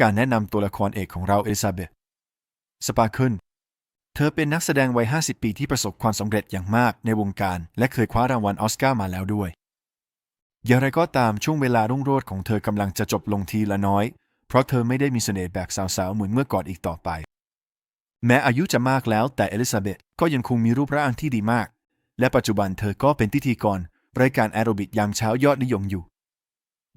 การแนะนำตัวละครเอกของเราเอลิซาเบธสปาเคิลเธอเป็นนักแสดงวัย 50 ปีที่ประสบความสำเร็จอย่างมากในวงการ และเคยคว้ารางวัลออสการ์มาแล้วด้วย อย่างไรก็ตามช่วงเวลารุ่งโรจน์ของเธอกำลังจะจบลงทีละน้อย เพราะเธอไม่ได้มีเสน่ห์แบบสาวๆ เหมือนเมื่อก่อนอีกต่อไป แม้อายุจะมากแล้วแต่เอลิซาเบธก็ยังคงมีรูปร่างที่ดีมาก และปัจจุบันเธอก็เป็นพิธีกรรายการแอโรบิกยามเช้ายอดนิยมอยู่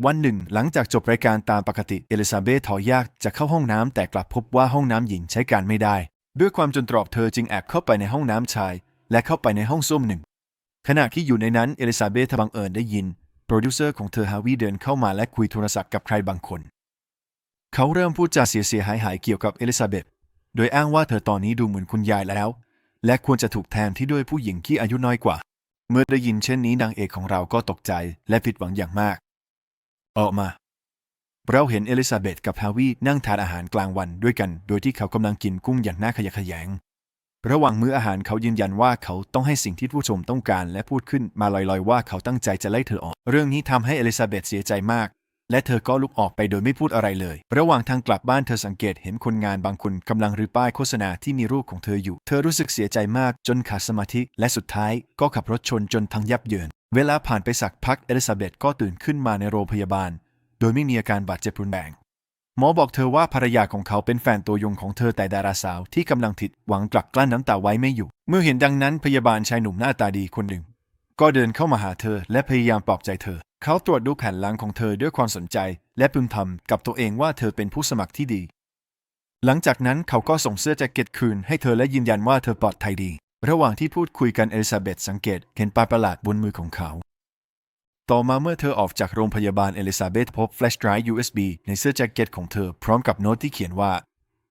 วันหนึ่ง หลังจากจบรายการตามปกติ เอลิซาเบธถอยยากจะเข้าห้องน้ำแต่กลับพบว่าห้องน้ำหญิงใช้การไม่ได้ ด้วยความจนตรอกเธอจึงแอบเข้าไปในห้องน้ำชาย และเข้าไปในห้องส้วมหนึ่ง ขณะที่อยู่ในนั้นเอลิซาเบธบังเอิญได้ยิน โปรดิวเซอร์ของเธอฮาวิเดินเข้ามาและคุยโทรศัพท์กับใครบางคน เขาเริ่มพูดจาเสียเสียหายหายเกี่ยวกับเอลิซาเบธโดยอ้างว่าเธอตอนนี้ดูเหมือนคุณยายแล้ว และควรจะถูกแทนที่ด้วยผู้หญิงที่อายุน้อยกว่า เมื่อได้ยินเช่นนี้นางเอกของเราก็ตกใจและผิดหวังอย่างมาก ออกมา เราเห็นเอลิซาเบธกับฮาวินั่งทานอาหารกลางวันด้วยกัน โดยที่เขากำลังกินกุ้งอย่างน่าขยะแขยง ระหว่างมื้ออาหารเขายืนยันว่าเขาต้องให้สิ่งที่ผู้ชมต้องการ และพูดขึ้นมาลอยๆ ว่าเขาตั้งใจจะไล่เธอออก เรื่องนี้ทำให้เอลิซาเบธเสียใจมากและเธอก็ลุกออกไปโดยไม่พูดอะไรเลย ระหว่างทางกลับบ้านเธอสังเกตเห็นคนงานบางคนกำลังรื้อป้ายโฆษณาที่มีรูปของเธออยู่ เธอรู้สึกเสียใจมากจนขาดสมาธิ และสุดท้ายก็ขับรถชนจนทั้งยับเยิน เวลาผ่านไปสักพักเอลิซาเบธก็ตื่นขึ้นมาในโรงพยาบาล โดยไม่มีอาการบาดเจ็บรุนแรงหมอบอกเธอว่าภรรยาของเขาเป็นแฟนตัวยงของเธอแต่ดาราสาวที่กำลังผิดหวังกลักกลั้นน้ำตาไว้ไม่อยู่ เมื่อเห็นดังนั้นพยาบาลชายหนุ่มหน้าตาดีคนหนึ่ง ก็เดินเข้ามาหาเธอและพยายามปลอบใจเธอ เขาตรวจดูแผ่นหลังของเธอด้วยความสนใจ และพึมพำกับตัวเองว่าเธอเป็นผู้สมัครที่ดี หลังจากนั้นเขาก็ส่งเสื้อแจ็คเก็ตคืนให้เธอและยืนยันว่าเธอปลอดภัยดี ระหว่างที่พูดคุยกันเอลิซาเบธสังเกตเห็นปลายประหลาดบนมือของเขา ต่อมาเมื่อเธอออกจากโรงพยาบาลเอลิซาเบธพบแฟลชไดรฟ์ USB ในเสื้อแจ็คเก็ตของเธอพร้อมกับโน้ตที่เขียนว่า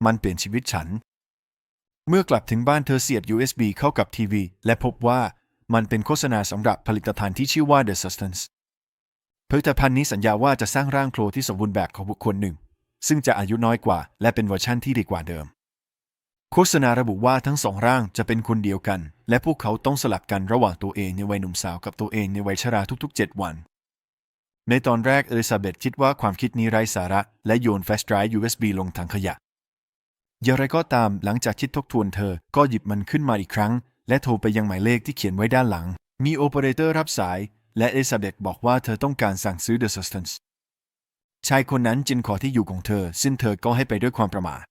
มันเปลี่ยนชีวิตฉัน เมื่อกลับถึงบ้านเธอเสียบ USB เข้ากับทีวี และพบว่ามันเป็นโฆษณาสำหรับผลิตภัณฑ์ที่ชื่อว่า The Substance ผลิตภัณฑ์นี้สัญญาว่าจะสร้างร่างโคลที่สมบูรณ์แบบของบุคคลหนึ่ง ซึ่งจะอายุน้อยกว่า และเป็นเวอร์ชั่นที่ดีกว่าเดิม โฆษณาระบุว่าทั้งสองร่างจะเป็นคนเดียวกัน และพวกเขาต้องสลับกันระหว่างตัวเองในวัยหนุ่มสาวกับตัวเองในวัยชราทุกๆ 7 วัน ในตอนแรกเอลิซาเบธคิดว่าความคิดนี้ไร้สาระและโยนแฟลชไดรฟ์ USB ลงถังขยะ อย่างไรก็ตามหลังจากคิดทบทวนเธอก็หยิบมันขึ้นมาอีกครั้ง และโทรไปยังหมายเลขที่เขียนไว้ด้านหลัง มีโอเปอเรเตอร์รับสาย และเอลิซาเบธบอกว่าเธอต้องการสั่งซื้อ The Substance ชายคนนั้นจึงขอที่อยู่ของเธอซึ่งเธอก็ให้ไปด้วยความประมาท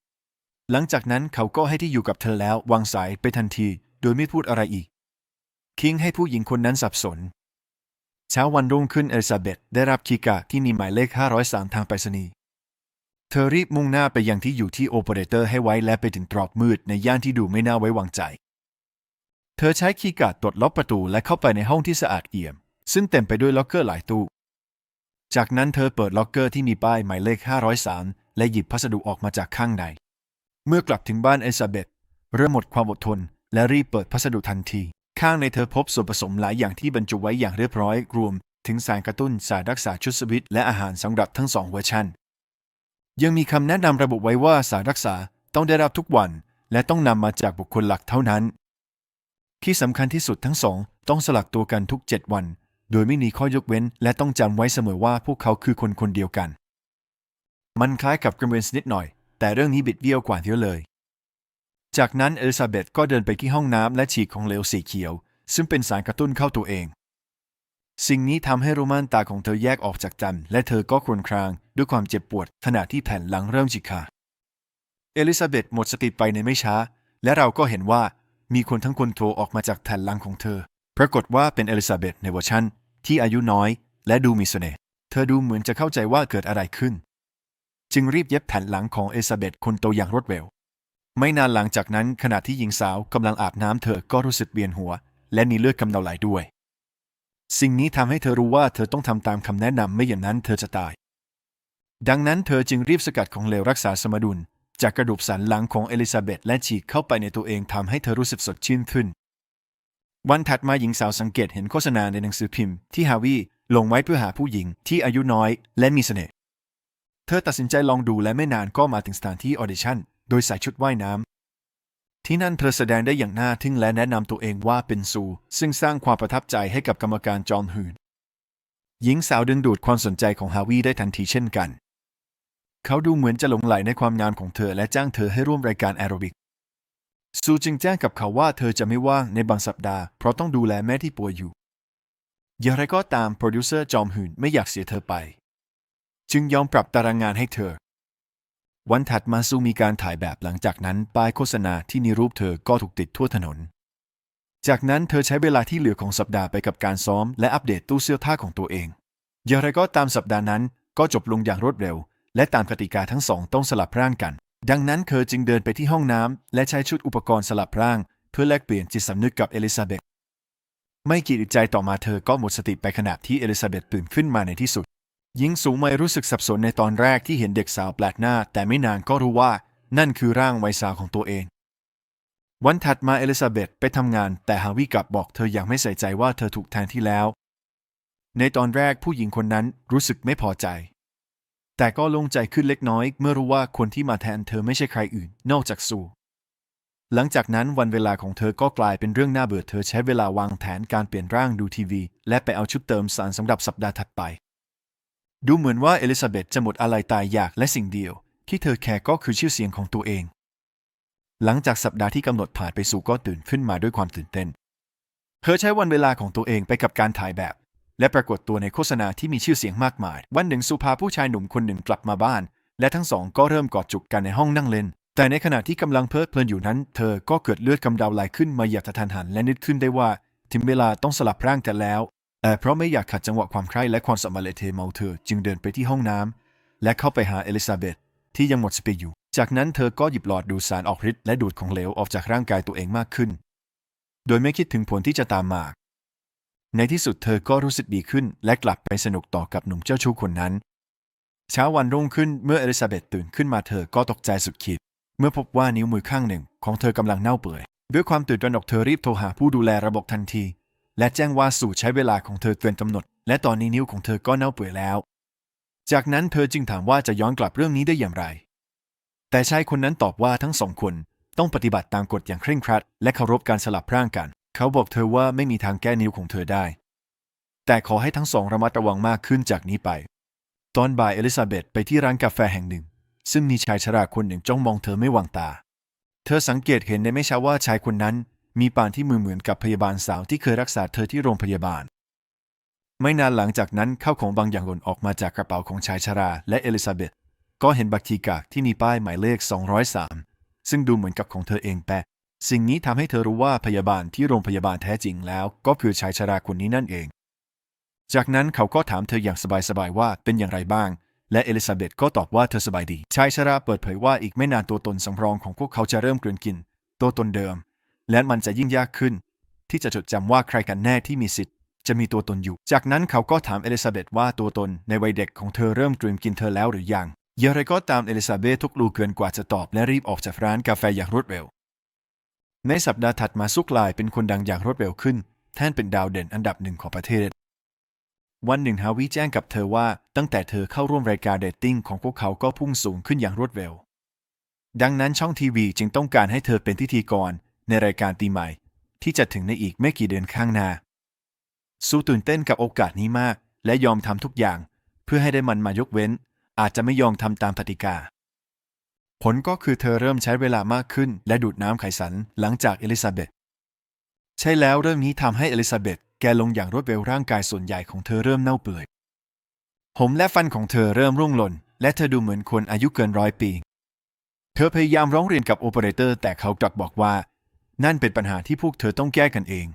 หลังจากนั้นเขาก็ให้ที่อยู่กับเธอแล้ววางสายไปทันที โดยไม่พูดอะไรอีก คิงให้ผู้หญิงคนนั้นสับสน เช้าวันรุ่งขึ้นเอลิซาเบธได้รับคีย์การ์ดที่มีหมายเลข 503 ทางไปรษณีย์เธอรีบมุ่งหน้าไปยังที่อยู่ที่โอเปอเรเตอร์ให้ไว้และไปถึงตรอกมืดในย่านที่ดูไม่น่าไว้วางใจ เธอใช้คีย์การ์ดตรวจล็อกประตูและเข้าไปในห้องที่สะอาดเอี่ยม ซึ่งเต็มไปด้วยล็อกเกอร์หลายตู้ จากนั้นเธอเปิดล็อกเกอร์ที่มีป้ายหมายเลข 503 และหยิบพัสดุออกมาจากข้างใน เมื่อกลับถึงบ้านเอซาเบธเริ่มหมดความอดทน และรีบเปิดพัสดุทันที ข้างในเธอพบส่วนผสมหลายอย่างที่บรรจุไว้อย่างเรียบร้อย รวม ถึงสารกระตุ้นสารรักษาชุดสวิตและอาหารสำหรับทั้งสองเวอร์ชันยังมีคำแนะนำระบุไว้ว่าสารรักษาต้องได้รับทุกวัน และต้องนำมาจากบุคคลหลักเท่านั้น ที่สำคัญที่สุดทั้งสองต้องสลักตัวกันทุก 7 วัน โดยไม่มีข้อยกเว้น และต้องจำไว้เสมอว่าพวกเขาคือคนคนเดียวกัน มันคล้ายกับกร m เวนสนิดหน่อย แต่เรื่องนี้บิดเบี้ยวกว่าเยอะเลย จากนั้นเอลิซาเบธก็เดินไปที่ห้องน้ำและฉีกของเหลวสีเขียว ซึ่งเป็นสารกระตุ้นเข้าตัวเอง สิ่งนี้ทำให้โรม่านตาของเธอแยกออกจากกัน และเธอก็ครวญครางด้วยความเจ็บปวดขณะที่แผ่นหลังเริ่มฉีกขาดเอลิซาเบธหมดสติไปในไม่ช้า และเราก็เห็นว่ามีคนทั้งคนโทรออกมาจากแผ่นหลังของเธอ ปรากฏว่าเป็นเอลิซาเบธในเวอร์ชันที่อายุน้อย และดูมีเสน่ห์เธอดูเหมือนจะเข้าใจว่าเกิดอะไรขึ้น จึงรีบเย็บแผ่นหลังของเอลิซาเบธคนโตอย่างรวดเร็ว ไม่นานหลังจากนั้นขณะที่หญิงสาวกำลังอาบน้ำเธอก็รู้สึกเวียนหัว และมีเลือดกำเดาไหลด้วย สิ่งนี้ทำให้เธอรู้ว่าเธอต้องทำตามคำแนะนำไม่อย่างนั้นเธอจะตาย ดังนั้นเธอจึงรีบสกัดของเหลวรักษาสมดุล จากกระดูกสันหลังของเอลิซาเบธและฉีกเข้าไปในตัวเองทำให้เธอรู้สึกสดชื่นขึ้น วันถัดมาหญิงสาวสังเกตเห็นโฆษณาในหนังสือพิมพ์ที่ฮาวิลงไว้เพื่อหาผู้หญิงที่อายุน้อยและมีเสน่ห์ เธอตัดสินใจลองดูและไม่นานก็มาถึงสถานที่ออดิชั่นโดยใส่ชุดว่ายน้ำ ที่นั่นเธอแสดงได้อย่างน่าทึ่งและแนะนำตัวเองว่าเป็นซู ซึ่งสร้างความประทับใจให้กับกรรมการจอห์นฮืนหญิงสาวดึงดูดความสนใจของฮาวิได้ทันทีเช่นกัน เขาดูเหมือนจะหลงไหลในความงามของเธอและจ้างเธอให้ร่วมรายการแอโรบิก ซูจึงแจ้งกับเขาว่าเธอจะไม่ว่างในบางสัปดาห์เพราะต้องดูแลแม่ที่ป่วยอยู่อย่างไรก็ตามโปรดิวเซอร์จอมหืนไม่อยากเสียเธอไป จึงยอมปรับตารางงานให้เธอ วันถัดมาซูมีการถ่ายแบบหลังจากนั้นป้ายโฆษณาที่มีรูปเธอก็ถูกติดทั่วถนน จากนั้นเธอใช้เวลาที่เหลือของสัปดาห์ไปกับการซ้อม และอัปเดตตู้เสื้อผ้าของตัวเอง อย่างไรก็ตามสัปดาห์นั้นก็จบลงอย่างรวดเร็ว และตามกติกาทั้งสองต้องสลับร่างกัน ดังนั้นเธอจึงเดินไปที่ห้องน้ำและใช้ชุดอุปกรณ์สลับร่าง เพื่อแลกเปลี่ยนจิตสำนึกกับเอลิซาเบธไม่กี่อึดใจต่อมาเธอก็หมดสติไปขณะที่เอลิซาเบธตื่นขึ้นมาในที่สุด หญิงสูงวัยรู้สึกสับสนในตอนแรกที่เห็นเด็กสาวแปลกหน้า แต่ไม่นานก็รู้ว่านั่นคือร่างวัยสาวของตัวเอง วันถัดมาเอลิซาเบธไปทำงาน แต่ฮาวิกลับบอกเธออย่างไม่ใส่ใจว่าเธอถูกแทนที่แล้ว ในตอนแรกผู้หญิงคนนั้นรู้สึกไม่พอใจ แต่ก็โลงใจขึ้นเล็กน้อย เมื่อรู้ว่าคนที่มาแทนเธอไม่ใช่ใครอื่น นอกจากซูหลังจากนั้นวันเวลาของเธอก็กลายเป็นเรื่องน่าเบื่อเธอใช้เวลาวางแผนการเปลี่ยนร่างดูทีวี และไปเอาชุดเติมสารสำหรับสัปดาห์ถัดไป ดูเหมือนว่าเอลิซาเบธจะหมดอะไรตายอยากและสิ่งเดียว ที่เธอแคร์ก็คือชื่อเสียงของตัวเอง หลังจากสัปดาห์ที่กำหนดผ่านไปสู่ก็ตื่นขึ้นมาด้วยความตื่นเต้น เธอใช้วันเวลาของตัวเองไปกับการถ่ายแบบ และปรากฏตัวในโฆษณาที่มีชื่อเสียงมากมาย วันหนึ่งสุภาผู้ชายหนุ่มคนหนึ่งกลับมาบ้าน และทั้งสองก็เริ่มกอดจุกกันในห้องนั่งเล่น แต่ในขณะที่กำลังเพลิดเพลินอยู่นั้น เธอก็เกิดเลือดกำเดาไหลขึ้นมาอย่ากระทันหันและนึกขึ้นได้ว่า ถึงเวลาต้องสลับร่างกันแล้ว แต่เพราะไม่อยากขัดจังหวะความใคร่และความสัมพันธ์เลเทเมาเธอจึงเดินไปที่ห้องน้ำและเข้าไปหาเอลิซาเบธที่ยังหมดสติอยู่ จากนั้นเธอก็หยิบหลอดดูดสารออกฤทธิ์และดูดของเหลวออกจากร่างกายตัวเองมากขึ้น โดยไม่คิดถึงผลที่จะตามมา ในที่สุดเธอก็รู้สึกดีขึ้น และกลับไปสนุกต่อกับหนุ่มเจ้าชู้คนนั้น เช้าวันรุ่งขึ้นเมื่อเอลิซาเบธตื่นขึ้นมาเธอก็ตกใจสุดขีด เมื่อพบว่านิ้วมือข้างหนึ่งของเธอกำลังเน่าเปื่อย ด้วยความตื่นตระหนกเธอรีบโทรหาผู้ดูแลระบบทันที และแจ้งว่าสู่ใช้เวลาของเธอเกินกำหนด และตอนนี้นิ้วของเธอก็เน่าเปื่อยแล้ว จากนั้นเธอจึงถามว่าจะย้อนกลับเรื่องนี้ได้อย่างไร แต่ชายคนนั้นตอบว่าทั้งสองคนต้องปฏิบัติตามกฎอย่างเคร่งครัด และเคารพการสลับร่างกัน เขาบอกเธอว่าไม่มีทางแก้นิ้วของเธอได้ แต่ขอให้ทั้งสองระมัดระวังมากขึ้นจากนี้ไป ตอนบ่ายเอลิซาเบธไปที่ร้านกาแฟแห่งหนึ่ง ซึ่งมีชายชราคนหนึ่งจ้องมองเธอไม่วางตา เธอสังเกตเห็นในไม่ช้าว่าชายคนนั้น มีปานที่มือเหมือนกับพยาบาลสาวที่เคยรักษาเธอที่โรงพยาบาล ไม่นานหลังจากนั้นข้าวของบางอย่างหล่นออกมาจากกระเป๋าของชายชราและเอลิซาเบธก็เห็นบัตรคีย์การ์ดที่มีป้ายหมายเลข 203 ซึ่งดูเหมือนกับของเธอเองแปะสิ่งนี้ทำให้เธอรู้ว่าพยาบาลที่โรงพยาบาลแท้จริงแล้ว ก็คือชายชราคนนี้นั่นเอง จากนั้นเขาก็ถามเธออย่างสบายๆว่าเป็นอย่างไรบ้าง และเอลิซาเบธก็ตอบว่าเธอสบายดี ชายชราเปิดเผยว่าอีกไม่นานตัวตนสำรองของพวกเขาจะเริ่มกลืนกิน ตัวตนเดิม และมันจะยิ่งยากขึ้น ที่จะจดจำว่าใครกันแน่ที่มีสิทธิ์จะมีตัวตนอยู่ จากนั้นเขาก็ถามเอลิซาเบธว่าตัวตนในวัยเด็กของเธอเริ่มกลืนกินเธอแล้วหรือยังอย่างไรก็ตามเอลิซาเบธทุกลูเกินกว่าจะตอบและรีบออกจากร้านกาแฟอย่างรวดเร็ว ในสัปดาห์ถัดมาซุกลายเป็นคนดังอย่างรวดเร็วขึ้น แท่นเป็นดาวเด่นอันดับหนึ่งของประเทศ วันหนึ่งฮาวิแจ้งกับเธอว่าตั้งแต่เธอเข้าร่วมรายการเดทติ้งของพวกเขาก็พุ่งสูงขึ้นอย่างรวดเร็ว ดังนั้นช่องทีวีจึงต้องการให้เธอเป็นพิธีกร ในรายการตีใหม่ ที่จะถึงในอีกไม่กี่เดือนข้างหน้าซูตื่นเต้นกับโอกาสนี้มาก และยอมทำทุกอย่าง เพื่อให้ได้มันมายกเว้น อาจจะไม่ยอมทำตามปฏิกา ผลก็คือเธอเริ่มใช้เวลามากขึ้น และดูดน้ำไขสันหลังจากเอลิซาเบธใช่แล้วเรื่องนี้ทำให้เอลิซาเบธแกลงอย่างรวดเร็วร่างกายส่วนใหญ่ของเธอเริ่มเน่าเปื่อย ผมและฟันของเธอเริ่มร่วงหล่น และเธอดูเหมือนคนอายุเกินร้อยปี เธอพยายามร้องเรียนกับโอเปอเรเตอร์ แต่เขากลับบอกว่า นั่นเป็นปัญหาที่พวกเธอต้องแก้กันเอง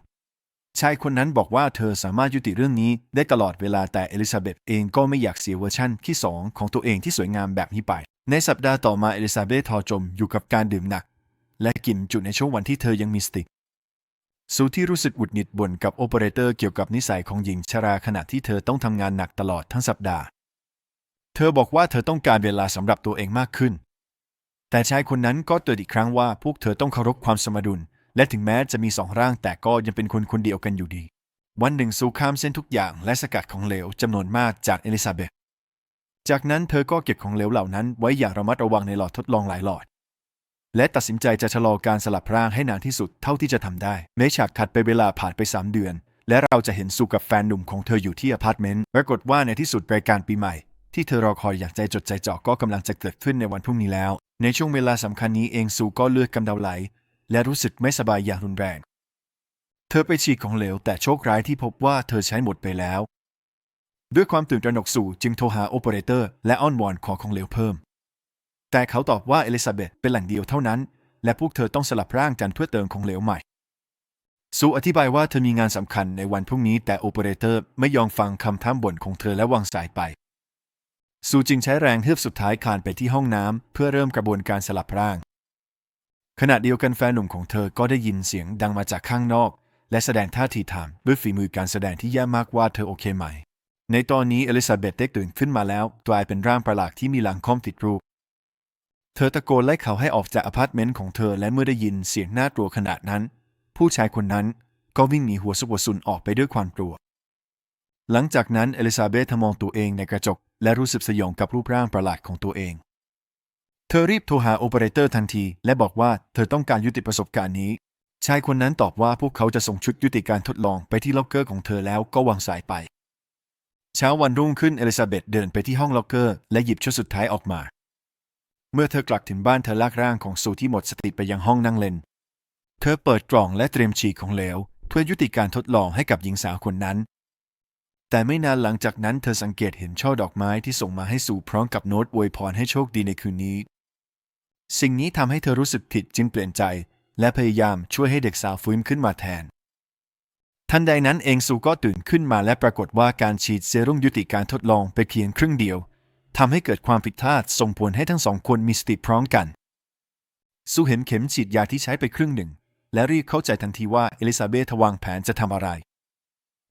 ชายคนนั้นบอกว่าเธอสามารถยุติเรื่องนี้ได้ตลอดเวลาแต่เอลิซาเบธเองก็ไม่อยากเสียเวอร์ชั่นที่สองของตัวเองที่สวยงามแบบนี้ไป ในสัปดาห์ต่อมาเอลิซาเบธทอจมอยู่กับการดื่มหนัก และกินจุในช่วงวันที่เธอยังมีสติซูที่รู้สึกหงุดหงิดบ่นกับโอเปอเรเตอร์เกี่ยวกับนิสัยของหญิงชราขณะที่เธอต้องทำงานหนักตลอดทั้งสัปดาห์ เธอบอกว่าเธอต้องการเวลาสำหรับตัวเองมากขึ้น แต่ชายคนนั้นก็เตือนอีกครั้งว่าพวกเธอต้องเคารพความสมดุล และถึงแม้จะมีสองร่างแต่ก็ยังเป็นคนคนเดียวกันอยู่ดี วันหนึ่งซูข้ามเส้นทุกอย่างและสกัดของเหลวจำนวนมากจากเอลิซาเบธจากนั้นเธอก็เก็บของเหลวเหล่านั้นไว้อย่างระมัดระวังในหลอดทดลองหลายหลอด และตัดสินใจจะชะลอการสลับร่างให้นานที่สุดเท่าที่จะทำได้แม้ฉากถัดไปเวลาผ่านไป 3 เดือน และเราจะเห็นซูกับแฟนหนุ่มของเธออยู่ที่อพาร์ตเมนต์ปรากฏว่าในที่สุดรายการปีใหม่ ที่เธอรอคอยอย่างใจจดใจจ่อก็กำลังจะเกิดขึ้นในวันพรุ่งนี้แล้ว ในช่วงเวลาสำคัญนี้เองซูก็เลือดกำเดาไหล และรู้สึกไม่สบายอย่างรุนแรง เธอไปฉีดของเหลวแต่โชคร้ายที่พบว่าเธอใช้หมดไปแล้ว ด้วยความตื่นตระหนกสู่จึงโทรหาโอเปอเรเตอร์และอ้อนวอนขอของเหลวเพิ่ม แต่เขาตอบว่าเอลิซาเบธเป็นแหล่งเดียวเท่านั้น และพวกเธอต้องสลับร่างกันเพื่อเติมของเหลวใหม่ซูอธิบายว่าเธอมีงานสำคัญในวันพรุ่งนี้แต่โอเปอเรเตอร์ไม่ยอมฟังคำท้ามบ่นของเธอและวางสายไป ซูจึงใช้แรงเฮือบสุดท้ายคานไปที่ห้องน้ำเพื่อเริ่มกระบวนการสลับร่าง ขณะเดียวกันแฟนหนุ่มของเธอก็ได้ยินเสียงดังมาจากข้างนอก และแสดงท่าทีถามด้วยฝีมือการแสดงที่แย่มากว่าเธอโอเคไหม ในตอนนี้เอลิซาเบธได้ตื่นขึ้นมาแล้วกลายเป็นร่างประหลาดที่มีหลังค่อมติดรูป เธอตะโกนไล่เขาให้ออกจากอพาร์ตเมนต์ของเธอและเมื่อได้ยินเสียงน่ากลัวขนาดนั้น ผู้ชายคนนั้นก็วิ่งหนีหัวสุกหัวสุนออกไปด้วยความกลัว หลังจากนั้นเอลิซาเบธมองตัวเองในกระจก และรู้สึกสยองกับรูปร่างประหลาดของตัวเอง เธอรีบโทรหาโอเปอเรเตอร์ทันที และบอกว่าเธอต้องการยุติประสบการณ์นี้ ชายคนนั้นตอบว่าพวกเขาจะส่งชุดยุติการทดลองไปที่ล็อกเกอร์ของเธอแล้วก็วางสายไป เช้าวันรุ่งขึ้นเอลิซาเบธเดินไปที่ห้องล็อกเกอร์และหยิบชุดสุดท้ายออกมา เมื่อเธอกลับถึงบ้านเธอลากร่างของซูที่หมดสติไปยังห้องนั่งเล่น เธอเปิดกล่องและเตรียมฉีกของเหลวเพื่อยุติการทดลองให้กับหญิงสาวคนนั้น แต่ไม่นานหลังจากนั้นเธอสังเกตเห็นช่อดอกไม้ที่ส่งมาให้สู่พร้อมกับโน้ตอวยพรให้โชคดีในคืนนี้ สิ่งนี้ทำให้เธอรู้สึกผิดจึงเปลี่ยนใจ และพยายามช่วยให้เด็กสาวฟื้นขึ้นมาแทน ทันใดนั้นเองซูก็ตื่นขึ้นมาและปรากฏว่าการฉีดเซรุ่มยุติการทดลองไปเพียงครึ่งเดียวทำให้เกิดความผิดพลาดส่งผลให้ทั้งสองคนมีสติพร้อมกันซูเห็นเข็มฉีดยาที่ใช้ไปครึ่งหนึ่ง และรีบเข้าใจทันทีว่าเอลิซาเบธวางแผนจะทำอะไร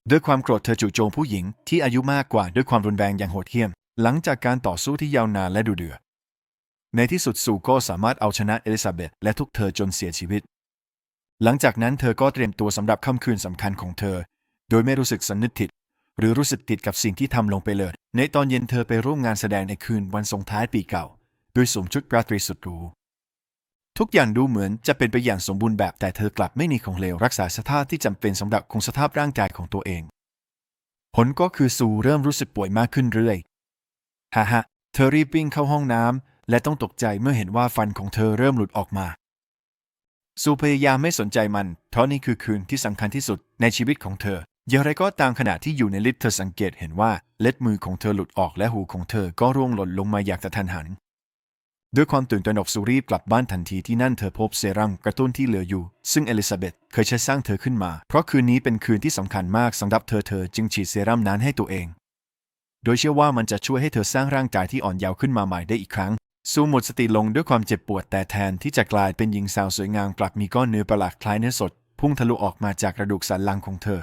ด้วยความโกรธเธอจู่โจมผู้หญิงที่อายุมากกว่าด้วยความรุนแรงอย่างโหดเหี้ยม หลังจากการต่อสู้ที่ยาวนานและดุเดือดในที่สุดซูก็สามารถเอาชนะเอลิซาเบธและทุกเธอจนเสียชีวิต หลังจากนั้นเธอก็เตรียมตัวสำหรับค่ำคืนสำคัญของเธอ โดยไม่รู้สึกสำนึกผิดหรือรู้สึกติดกับสิ่งที่ทำลงไปเลย ในตอนเย็นเธอไปร่วมงานแสดงในคืนวันส่งท้ายปีเก่าโดยสวมชุดราตรีสุดหรู ทุกอย่างดูเหมือนจะเป็นไปอย่างสมบูรณ์แบบแต่เธอกลับไม่มีของเหลวรักษาสภาพที่จำเป็นสำหรับคงสภาพร่างกายของตัวเอง ผลก็คือซูเริ่มรู้สึกป่วยมากขึ้นเรื่อยฮ่าฮะเธอรีบวิ่งเข้าห้องน้ำและต้องตกใจเมื่อเห็นว่าฟันของเธอเริ่มหลุดออกมา ซูพยายามไม่สนใจมัน เพราะนี่คือคืนที่สำคัญที่สุดในชีวิตของเธออย่างไรก็ตามขณะที่อยู่ในลิฟต์เธอสังเกตเห็นว่าเล็บมือของเธอหลุดออกและหูของเธอก็ร่วงหล่นลงมาอย่างกระทันหัน ด้วยความตื่นตระหนกซูรีบกลับบ้านทันทีที่นั่นเธอพบเซรั่มกระตุ้นที่เหลืออยู่ ซึ่งเอลิซาเบธเคยใช้สร้างเธอขึ้นมา เพราะคืนนี้เป็นคืนที่สำคัญมากสำหรับเธอเธอจึงฉีดเซรั่มนั้นให้ตัวเอง โดยเชื่อว่ามันจะช่วยให้เธอสร้างร่างกายที่อ่อนเยาว์ขึ้นมาใหม่ได้อีกครั้งซูหมดสติลงด้วยความเจ็บปวดแต่แทนที่จะกลายเป็นหญิงสาวสวยงามกลับมีก้อนเนื้อประหลาดคล้ายเนื้อสด พุ่งทะลุออกมาจากกระดูกสันหลังของเธอ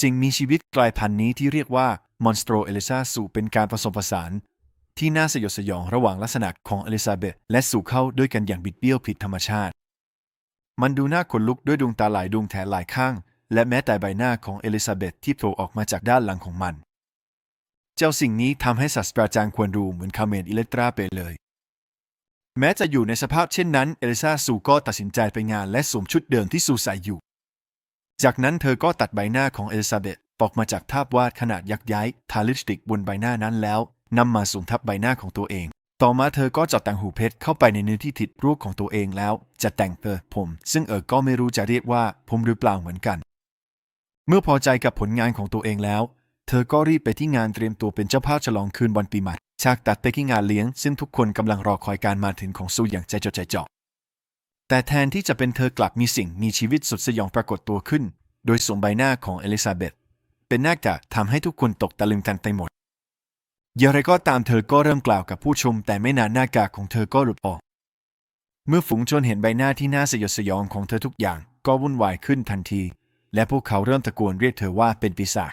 สิ่งมีชีวิตกลายพันธุ์นี้ที่เรียกว่ามอนสโตรเอลิซาสูเป็นการผสมผสาน ที่น่าสยดสยองระหว่างลักษณะของเอลิซาเบธและสู่เข้าด้วยกันอย่างบิดเบี้ยวผิดธรรมชาติ มันดูน่าขนลุกด้วยดวงตาหลายดวงแถหลายข้าง และแม้แต่ใบหน้าของเอลิซาเบธที่โผล่ออกมาจากด้านหลังของมัน เจ้าสิ่งนี้ทำให้ศาสตราจารย์ควรรู้เหมือนคาเมนอิเลตราไปเลย แม้จะอยู่ในสภาพเช่นนั้น เอลิซาซูก็ตัดสินใจไปงานและสวมชุดเดิมที่ซูใส่อยู่ จากนั้นเธอก็ตัดใบหน้าของเอลิซาเบธออกมาจากภาพวาดขนาดยักษ์ย้ายทาลิปสติกบนใบหน้านั้นแล้วนำมาสวมทับใบหน้าของตัวเอง ต่อมาเธอก็จัดแต่งหูเพชรเข้าไปในเนื้อที่ติดรูปของตัวเองแล้ว จะแต่งเปิดผม ซึ่งเออก็ไม่รู้จะเรียกว่าผมหรือเปล่าเหมือนกัน เมื่อพอใจกับผลงานของตัวเองแล้ว เธอก็รีบไปที่งานเตรียมตัวเป็นเจ้าภาพฉลองคืนวันปีใหม่ฉากตัดไปที่งานเลี้ยง ซึ่งทุกคนกำลังรอคอยการมาถึงของซูอย่างใจจดใจจ่อแต่แทนที่จะเป็นเธอกลับมีสิ่งมีชีวิตสุดสยองปรากฏตัวขึ้น โดยสวมใบหน้าของเอลิซาเบธเป็นหน้ากากทำให้ทุกคนตกตะลึงกันไปหมด อย่างไรก็ตามเธอก็เริ่มกล่าวกับผู้ชม แต่ไม่นานหน้ากากของเธอก็หลุดออก เมื่อฝูงชนเห็นใบหน้าที่น่าสยดสยองของเธอทุกอย่างก็วุ่นวายขึ้นทันที และพวกเขาเริ่มตะโกนเรียกเธอว่าเป็นปีศาจ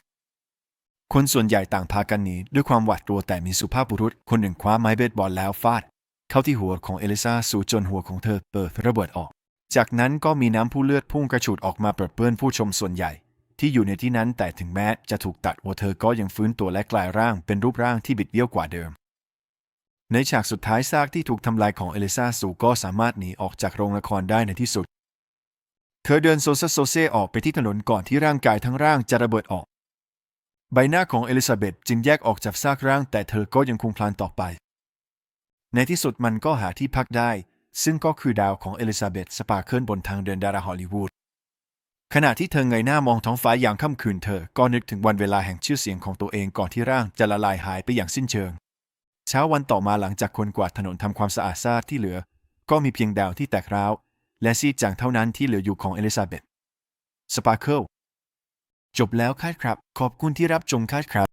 คนส่วนใหญ่ต่างพากันหนีด้วยความหวาดกลัวแต่มีสุภาพบุรุษคนหนึ่งคว้าไม้เบสบอลแล้วฟาด เข้าที่หัวของเอลิซาสู่จนหัวของเธอเปิดระเบิดออก จากนั้นก็มีน้ำผู้เลือดพุ่งกระฉูดออกมาเปิดเปื้อนผู้ชมส่วนใหญ่ ที่อยู่ในที่นั้นแต่ถึงแม้จะถูกตัดหัวเธอก็ยังฟื้นตัวและกลายร่างเป็นรูปร่างที่บิดเบี้ยวกว่าเดิม ในฉากสุดท้ายซากที่ถูกทำลายของเอลิซาสูก็สามารถหนีออกจากโรงละครได้ในที่สุด เธอเดินโซซโซเซออกไปที่ถนนก่อนที่ร่างกายทั้งร่างจะระเบิดออก ใบหน้าของเอลิซาเบธจึงแยกออกจากซากร่าง แต่เธอก็ยังคงพลานต่อไป ในที่สุดมันก็หาที่พักได้ ซึ่งก็คือดาวของเอลิซาเบธสปาเคิลบนทางเดินดาราฮอลลีวูด ขณะที่เธอเงยหน้ามองท้องฟ้าอย่างค่ำคืนเธอ ก็นึกถึงวันเวลาแห่งชื่อเสียงของตัวเองก่อนที่ร่างจะละลายหายไปอย่างสิ้นเชิง เช้าวันต่อมาหลังจากคนกวาดถนนทำความสะอาดซากที่เหลือ ก็มีเพียงดาวที่แตกร้าว และซีจางเท่านั้นที่เหลืออยู่ของเอลิซาเบธสปาร์เคิลจบแล้วคาดครับ ขอบคุณที่รับชมคาดครับ